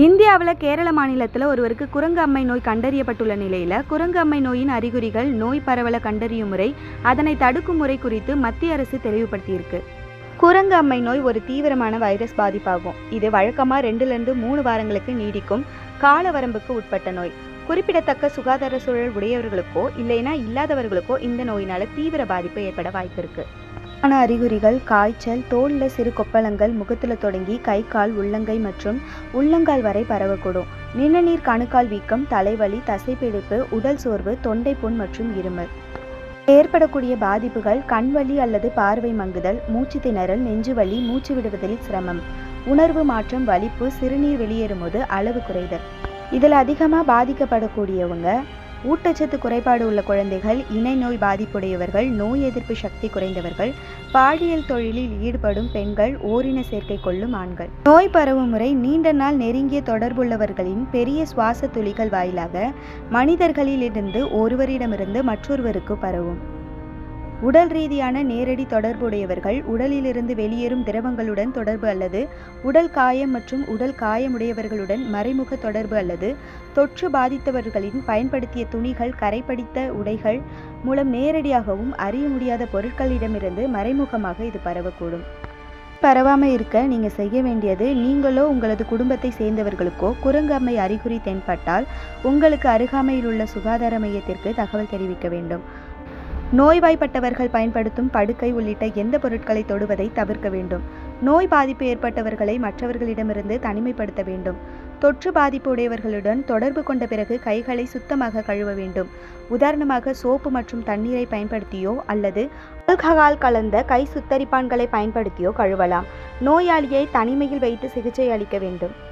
இந்தியாவில் கேரள மாநிலத்தில் ஒருவருக்கு குரங்கு அம்மை நோய் கண்டறியப்பட்டுள்ள நிலையில் குரங்கு அம்மை நோயின் அறிகுறிகள் நோய் பரவலை கண்டறியும் முறை அதனை தடுக்கும் முறை குறித்து மத்திய அரசு தெளிவுபடுத்தியிருக்கு. குரங்கு அம்மை நோய் ஒரு தீவிரமான வைரஸ் பாதிப்பாகும். இது வழக்கமாக ரெண்டுலேருந்து மூணு வாரங்களுக்கு நீடிக்கும் கால வரம்புக்கு உட்பட்ட நோய். குறிப்பிடத்தக்க சுகாதார சூழல் உடையவர்களுக்கோ இல்லைனா இல்லாதவர்களுக்கோ இந்த நோயினால் தீவிர பாதிப்பு ஏற்பட வாய்ப்பு இருக்குது ஆன அறிகுறிகள் காய்ச்சல் தோலில் சிறு கொப்பளங்கள் முகத்தில் தொடங்கி கை கால் உள்ளங்கை மற்றும் உள்ளங்கால் வரை பரவக்கூடும். நிணநீர் கணுக்கால் வீக்கம் தலைவலி தசைப்பிடிப்பு உடல் சோர்வு தொண்டை புண் மற்றும் இருமல். ஏற்படக்கூடிய பாதிப்புகள் கண்வலி அல்லது பார்வை மங்குதல் மூச்சு திணறல் நெஞ்சுவலி மூச்சு விடுவதில் சிரமம். உணர்வு மாற்றம் வலிப்பு சிறுநீர் வெளியேறும்போது அளவு குறைதல். இதில் அதிகமாக பாதிக்கப்படக்கூடியவங்க ஊட்டச்சத்து குறைபாடு உள்ள குழந்தைகள் இணை நோய் பாதிப்புடையவர்கள் நோய் எதிர்ப்பு சக்தி குறைந்தவர்கள் பாலியல் தொழிலில் ஈடுபடும் பெண்கள் ஓரின சேர்க்கை கொள்ளும் ஆண்கள். நோய் பரவும் முறை நீண்ட நாள் நெருங்கிய தொடர்புள்ளவர்களின் பெரிய சுவாச துளிகள் வாயிலாக மனிதர்களிலிருந்து ஒருவரிடமிருந்து மற்றொருவருக்கு பரவும். உடல் ரீதியான நேரடி தொடர்புடையவர்கள் உடலிலிருந்து வெளியேறும் திரவங்களுடன் தொடர்பு அல்லது உடல் காயம் மற்றும் உடல் காயமுடையவர்களுடன் மறைமுக தொடர்பு அல்லது தொற்று பாதித்தவர்களின் பயன்படுத்திய துணிகள் கரைப்படித்த உடைகள் மூலம் நேரடியாகவும் அறிய முடியாத பொருட்களிடமிருந்து மறைமுகமாக இது பரவக்கூடும். பரவாமல் இருக்க நீங்கள் செய்ய வேண்டியது நீங்களோ உங்களது குடும்பத்தை சேர்ந்தவர்களுக்கோ குரங்கம்மை அறிகுறி தென்பட்டால் உங்களுக்கு அருகாமையில் உள்ள சுகாதார மையத்திற்கு தகவல் தெரிவிக்க வேண்டும். நோய்வாய்ப்பட்டவர்கள் பயன்படுத்தும் படுக்கை உள்ளிட்ட எந்த பொருட்களை தொடுவதை தவிர்க்க வேண்டும். நோய் பாதிப்பு ஏற்பட்டவர்களை மற்றவர்களிடமிருந்து தனிமைப்படுத்த வேண்டும். தொற்று பாதிப்பு உடையவர்களுடன் தொடர்பு கொண்ட பிறகு கைகளை சுத்தமாக கழுவ வேண்டும். உதாரணமாக சோப்பு மற்றும் தண்ணீரை பயன்படுத்தியோ அல்லது ஆல்கஹால் கலந்த கை சுத்தரிப்பான்களை பயன்படுத்தியோ கழுவலாம். நோயாளியை தனிமையில் வைத்து சிகிச்சை அளிக்க வேண்டும்.